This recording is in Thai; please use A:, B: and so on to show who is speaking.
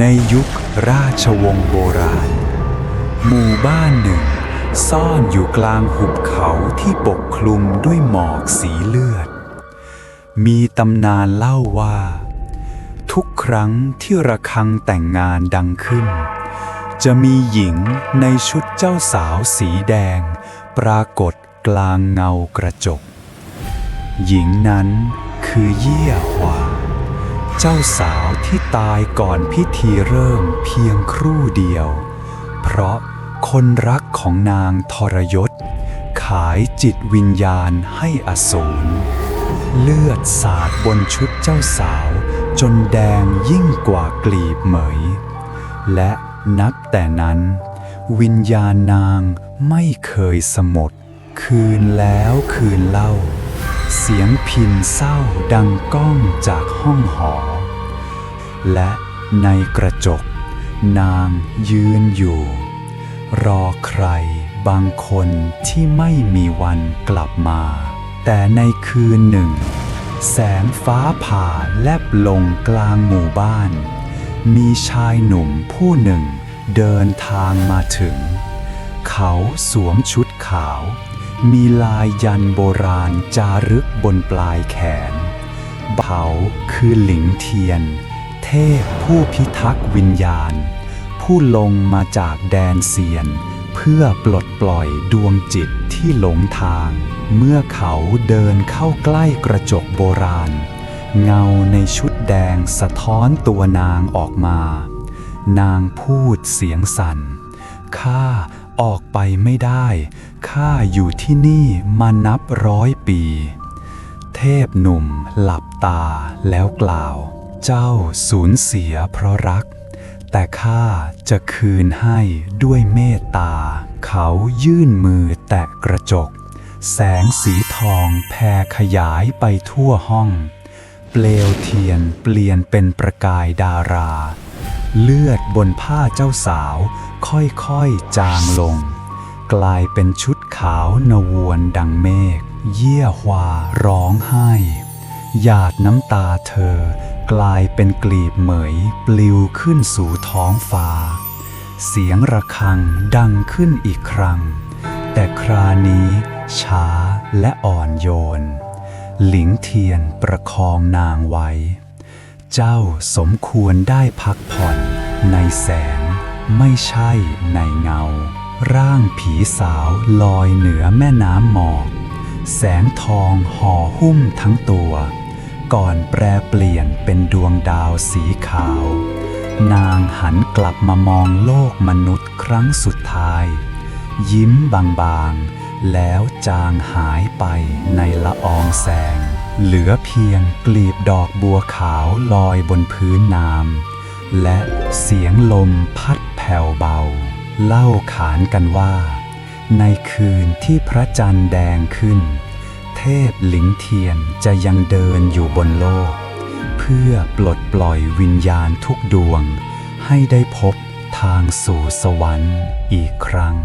A: ในยุคราชวงศ์โบราณ หมู่บ้านหนึ่ง ซ่อนอยู่กลางหุบเขาที่ปกคลุมด้วยหมอกสีเลือด มีตำนานเล่าว่า ทุกครั้งที่ระฆังแต่งงานดังขึ้น จะมีหญิงในชุดเจ้าสาวสีแดง ปรากฏกลางเงากระจก หญิงนั้นคือเยี่ยหวา เจ้าสาวที่ตายก่อนพิธีเริ่มเพียงครู่เดียว เพราะคนรักของนางทรยศ ขายจิตวิญญาณให้อสูรเลือดสาดบนชุดเจ้าสาว จนแดงยิ่งกว่ากลีบเหมย และนับแต่นั้น วิญญาณนางไม่เคยสมด คืนแล้วคืนเล่า เสียงพินเศร้าดังก้องจากห้องหอ และในกระจก นางยืนอยู่ รอใครบางคนที่ไม่มีวันกลับมา แต่ในคืนหนึ่ง แสงฟ้าผ่าแลบลงกลางหมู่บ้าน มีชายหนุ่มผู้หนึ่งเดินทางมาถึง เขาสวมชุดขาว มีลายยันโบราณจารึกบนปลายแขน เขาคือหลิงเทียน เทพผู้พิทักษ์วิญญาณ ผู้ลงมาจากแดนเซียน เพื่อปลดปล่อยดวงจิตที่หลงทาง เมื่อเขาเดินเข้าใกล้กระจกโบราณ เงาในชุดแดงสะท้อนตัวนางออกมา นางพูดเสียงสั่นข้า ออกไปไม่ได้ ข้าอยู่ที่นี่มานับร้อยปี เทพหนุ่มหลับตาแล้วกล่าว เจ้าสูญเสียเพราะรัก แต่ข้าจะคืนให้ด้วยเมตตา เขายื่นมือแตะกระจก แสงสีทองแผ่ขยายไปทั่วห้อง เปลวเทียนเปลี่ยนเป็นประกายดารา เลือดบนผ้าเจ้าสาว ค่อยๆจางลง กลายเป็นชุดขาวนวลดังเมฆ เยี่ยหวาร้องไห้ หยาดน้ำตาเธอ กลายเป็นกลีบเหมย ปลิวขึ้นสู่ท้องฟ้า เสียงระฆังดังขึ้นอีกครั้ง แต่ครานี้ช้าและอ่อนโยน หลิงเทียนประคองนางไว้ เจ้าสมควรได้พักผ่อนในแสง ไม่ใช่ในเงา ร่างผีสาวลอยเหนือแม่น้ำหมอก แสงทองห่อหุ้มทั้งตัว ก่อนแปรเปลี่ยนเป็นดวงดาวสีขาว นางหันกลับมามองโลกมนุษย์ครั้งสุดท้าย ยิ้มบางๆ แล้วจางหายไปในละอองแสง เหลือเพียงกลีบดอกบัวขาวลอยบนพื้นน้ำและเสียงลมพัดแผ่วเบา เล่าขานกันว่า ในคืนที่พระจันทร์แดงขึ้น เทพหลิงเทียนจะยังเดินอยู่บนโลก เพื่อปลดปล่อยวิญญาณทุกดวง ให้ได้พบทางสู่สวรรค์อีกครั้ง